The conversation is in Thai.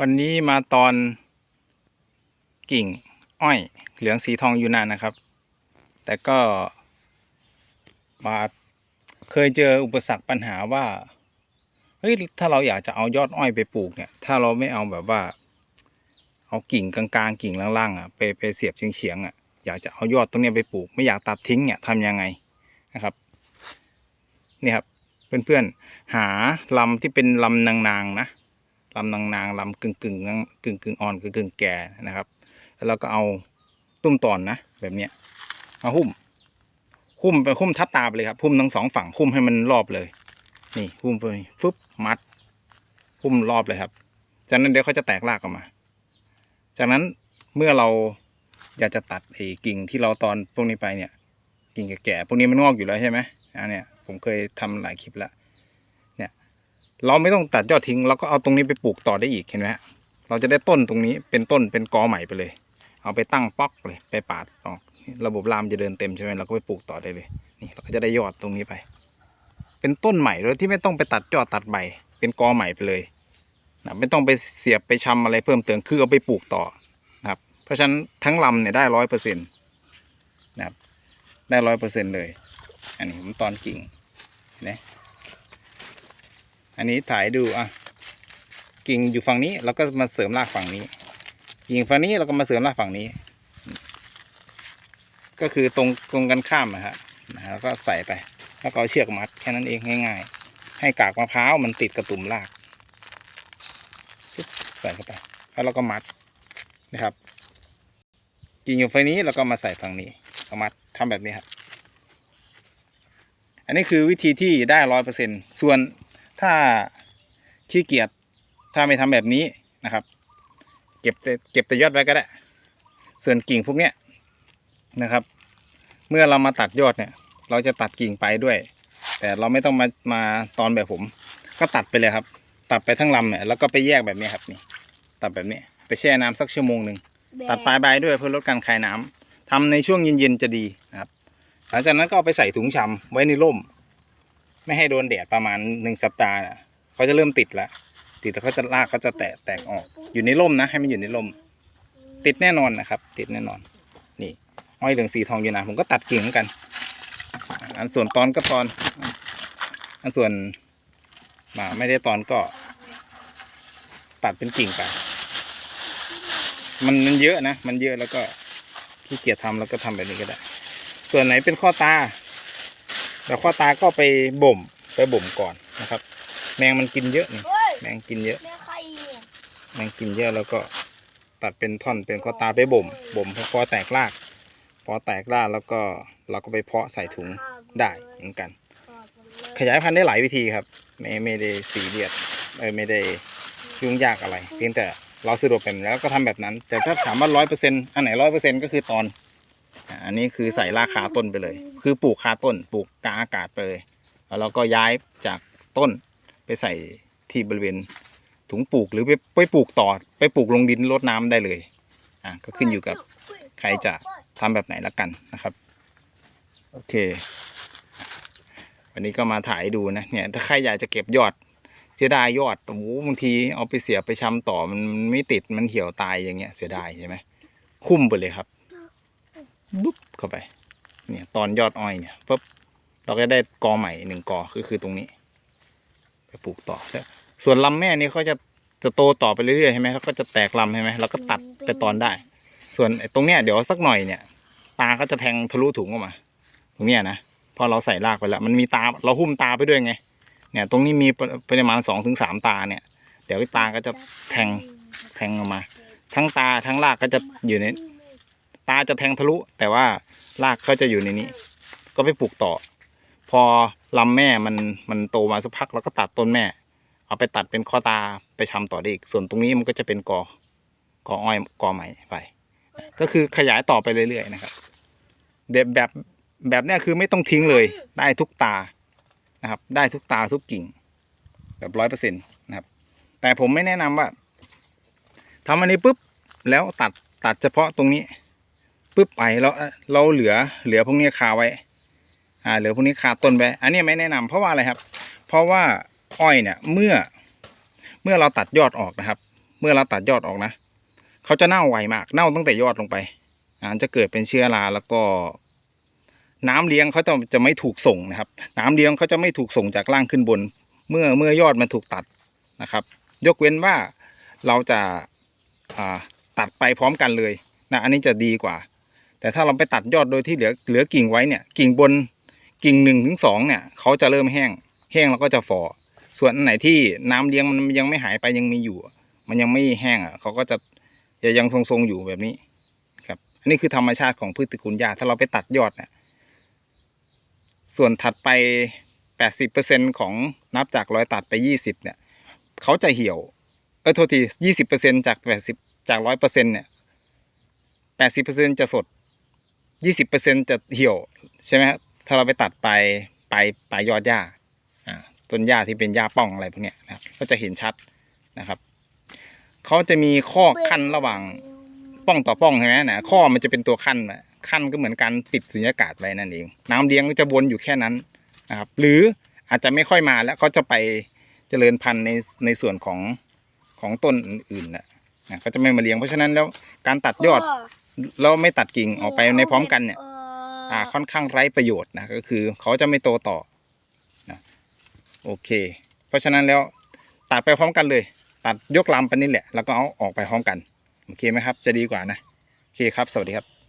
วันนี้มาตอนกิ่งอ้อยเหลืองสีทองอยู่นานนะครับ แต่ก็มาเคยเจออุปสรรคปัญหาว่าเฮ้ยถ้าเราอยากจะเอายอดอ้อยไปปลูกเนี่ย ถ้าเราไม่เอาแบบว่า เอากิ่งกลางๆ กิ่งล่างๆอะไปไปเสียบเฉียงๆอะอยากจะเอายอดตรงนี้ไปปลูก ไม่อยากตัดทิ้งเนี่ยทำยังไงนะครับนี่ครับเพื่อนๆหาลำที่เป็นลำนางๆนะ ลำนางนางลำกึ่งกึ่งกึ่งกึ่งอ่อนกึ่งกึ่งแก่นะครับ แล้วเราก็เอาตุ้มตอนนะแบบเนี้ยมาหุ้ม หุ้มไปหุ้มทับตาไปเลยครับหุ้มทั้งสองฝั่งหุ้มให้มันรอบเลย นี่หุ้มไปฟึบมัด หุ้มรอบเลยครับ จากนั้นเดี๋ยวเขาจะแตกรากออกมา จากนั้นเมื่อเราอยากจะตัดไอ้กิ่งที่เราตอนพวกนี้ไปเนี่ย กิ่งแก่ๆพวกนี้มันงอกอยู่แล้วใช่ไหมอันเนี้ยผมเคยทำหลายคลิปแล้ว เราไม่ต้องตัดยอดทิ้งเราก็เอาตรงนี้ไปปลูกต่อได้อีกเห็นไหมฮะเราจะได้ต้นตรงนี้เป็นต้นเป็นกอใหม่ไปเลย เอาไปตั้งป๊อกเลยไปปาดออกระบบรามจะเดินเต็มใช่ไหมเราก็ไปปลูกต่อได้เลยนี่เราก็จะได้ยอดตรงนี้ไป เป็นต้นใหม่โดยที่ไม่ต้องไปตัดยอดตัดใบเป็นกอใหม่ไปเลยนะไม่ต้องไปเสียบไปชำอะไรเพิ่มเติมคือเอาไปปลูกต่อนะครับ เพราะฉะนั้นทั้งลำเนี่ยได้ร้อยเปอร์เซ็นต์นะครับได้ร้อยเปอร์เซ็นต์เลย อันนี้ผมตอนกิ่งเห็นไหม อันนี้ถ่ายดูอะกิ่งอยู่ฝั่งนี้เราก็มาเสริมรากฝั่งนี้ กิ่งฝั่งนี้เราก็มาเสริมรากฝั่งนี้ ก็คือตรงตรงกันข้ามนะฮะนะฮะแล้วก็ใส่ไปแล้วก็เอาเชือกมัดแค่นั้นเองง่าย ๆ ให้กากมะพร้าวมันติดกับตุ่มรากใส่เข้าไปแล้วเราก็มัดนะครับกิ่งอยู่ฝั่งนี้เราก็มาใส่ฝั่งนี้เอามัดทำแบบนี้ครับอันนี้คือวิธีที่ได้ร้อยเปอร์เซ็นส่วน ถ้าขี้เกียจถ้าไม่ทำแบบนี้นะครับ เก็บแต่เก็บแต่ยอดไว้ก็ได้ ส่วนกิ่งพวกเนี้ยนะครับ เมื่อเรามาตัดยอดเนี่ย เราจะตัดกิ่งไปด้วย แต่เราไม่ต้องมามาตอนแบบผม ก็ตัดไปเลยครับ ตัดไปทั้งลำเนี่ยแล้วก็ไปแยกแบบนี้ครับนี่ ตัดแบบนี้ ไปแช่น้ำสักชั่วโมงหนึ่งตัดปลายใบด้วยเพื่อลดการคายน้ำทำในช่วงเย็นๆจะดีนะครับ หลังจากนั้นก็เอาไปใส่ถุงชำไว้ในร่ม ไม่ให้โดนแดดประมาณหนึ่งสัปดาห์น่ะเขาจะเริ่มติดแล้วติดแล้วเขาจะรากเขาจะแตกแตกออก อยู่ในร่มนะ ให้มันอยู่ในร่ม ติดแน่นอนนะครับ ติดแน่นอน นี่อ้อยเหลืองสีทองอยู่นะผมก็ตัดกิ่งเหมือนกัน อันส่วนตอนก็ตอน อันส่วนมาไม่ได้ตอนก็ ตัดเป็นกิ่งไปมันมันเยอะนะ มันเยอะแล้วก็ขี้เกียจทำแล้วก็ทำแบบนี้ก็ได้ ส่วนไหนเป็นข้อตา แต่ข้อตาก็ไปบ่มไปบ่มก่อนนะครับ แมงมันกินเยอะนี่เฮ้ยแมงกินเยอะแม่ใครเนี่ยแมงกินเยอะแล้วก็ตัดเป็นท่อนเป็นข้อตาไปบ่ม บ่มพอพอแตกราก พอแตกรากแล้วก็เราก็ไปเพาะใส่ถุงได้เหมือนกัน ขยายพันธุ์ได้หลายวิธีครับ ไม่ไม่ได้สีเรียสเออไม่ได้ยุ่งยากอะไร เพียงแต่เราสะดวกแบบนั้นแล้วก็ทำแบบนั้น แต่ถ้าถามว่าร้อยเปอร์เซ็นต์อันไหนร้อยเปอร์เซ็นต์ก็คือตอนอ่า อันนี้คือใส่รากคาต้นไปเลย คือปลูกคาต้นปลูกกลางอากาศไปเลยแล้วเราก็ย้ายจากต้นไปใส่ที่บริเวณถุงปลูกหรือไปไปปลูกต่อไปปลูกลงดินรดน้ำได้เลยอะก็ขึ้นอยู่กับใครจะทำแบบไหนละกันนะครับโอเค วันนี้ก็มาถ่ายดูนะเนี่ยถ้าใครอยากจะเก็บยอดเสียดายยอดโอ้โหบางทีเอาไปเสียบไปชำต่อมันไม่ติดมันเหี่ยวตายอย่างเงี้ยเสียดายใช่ไหมคุ้มไปเลยครับ บุ๊บเข้าไป เนี่ยตอนยอดอ้อยเนี่ยปุ๊บเราก็ได้กอใหม่หนึ่งกอคือคือตรงนี้ ไปปลูกต่อส่วนลำแม่นี่เขาจะจะโตต่อไปเรื่อยๆใช่ไหมแล้วก็จะแตกลำใช่ไหมเราก็ตัดไปตอนได้ ส่วนตรงเนี้ยเดี๋ยวสักหน่อยเนี่ย ตาก็จะแทงทะลุถุงออกมา ตรงเนี้ยนะพอเราใส่รากไปแล้ว มันมีตาเราหุ้มตาไปด้วยไง เนี่ย ตรงนี้มีปริมาณสองถึงสามตาเนี่ย เดี๋ยวตาก็จะแทงแทงออกมา ทั้งตาทั้งรากก็จะอยู่ในาจะแทงทะลุ แต่ว่ารากก็จะอยู่ในนี้ ก็ไปปลูกต่อ พอลำแม่มันมันโตมาสักพักเราก็ตัดต้นแม่ เอาไปตัดเป็นข้อตาไปชำต่อได้อีกส่วนตรงนี้มันก็จะเป็นกอกออ้อยกอใหม่ไป ก็คือขยายต่อไปเรื่อยๆนะครับแบบแบบแบบเนี้ยคือไม่ต้องทิ้งเลยได้ทุกตานะครับ ได้ทุกตาทุกกิ่ง แบบร้อยเปอร์เซ็นต์นะครับ แต่ผมไม่แนะนำว่าทำอันนี้ปุ๊บแล้วตัดตัดเฉพาะตรงนี้ ปุ๊บไปแล้วเราเหลือเหลือพวกนี้คาไว้ อ่าเหลือพวกนี้คาต้นไว้อันนี้ไม่แนะนำเพราะว่าอะไรครับ เพราะว่าอ้อยเนี่ยเมื่อเมื่อเราตัดยอดออกนะครับ เมื่อเราตัดยอดออกนะเขาจะเน่าไวมากเน่าตั้งแต่ยอดลงไปอ่าจะเกิดเป็นเชื้อราแล้วก็ น้ำเลี้ยงเขาจะจะไม่ถูกส่งนะครับ น้ำเลี้ยงเขาจะไม่ถูกส่งจากล่างขึ้นบน เมื่อเมื่อยอดมันถูกตัดนะครับ ยกเว้นว่าเราจะอ่าตัดไปพร้อมกันเลยนะอันนี้จะดีกว่า แต่ถ้าเราไปตัดยอดโดยที่เหลือเหลือกิ่งไว้เนี่ยกิ่งบนกิ่งหนึ่งถึงสองเนี่ยเขาจะเริ่มแห้ง แห้งแล้วก็จะฝ่อส่วนอันไหนที่น้ำเลี้ยงมันยังไม่หายไปยังมีอยู่ มันยังไม่แห้งอะเขาก็จะจะยังทรงๆอยู่แบบนี้ครับอันนี้คือธรรมชาติของพืชตระกูลหญ้าถ้าเราไปตัดยอดเนี่ยส่วนถัดไป 80%ของนับจากร้อยตัดไป 20เนี่ยเขาจะเหี่ยวเออโทษที20%จาก 80จาก100%เนี่ย80%จะสด 20%จะเหี่ยวใช่ไหมครับถ้าเราไปตัดไปไปปลายยอดหญ้าต้นหญ้าที่เป็นหญ้าป้องอะไรพวกเนี้ยนะครับก็จะเห็นชัดนะครับเขาจะมีข้อขั้นระหว่างป้องต่อป้องใช่ไหมนะข้อมันจะเป็นตัวขั้นขั้นก็เหมือนการปิดสุญญากาศไว้นั่นเอง น้ำเลี้ยงก็จะวนอยู่แค่นั้นนะครับ หรืออาจจะไม่ค่อยมาแล้วเขาจะไปเจริญพันธุ์ในในส่วนของของต้นอื่นๆนะนะเขาจะไม่มาเลี้ยงเพราะฉะนั้นแล้วการตัดยอด แล้วไม่ตัดกิ่งออกไปในพร้อมกันเนี่ย อ่าค่อนข้างไร้ประโยชน์นะก็คือเขาจะไม่โตต่อนะโอเค เพราะฉะนั้นแล้วตัดไปพร้อมกันเลย ตัดยกลำไปนี่แหละ แล้วก็เอาออกไปพร้อมกัน โอเคไหมครับ จะดีกว่านะ โอเคครับ สวัสดีครับ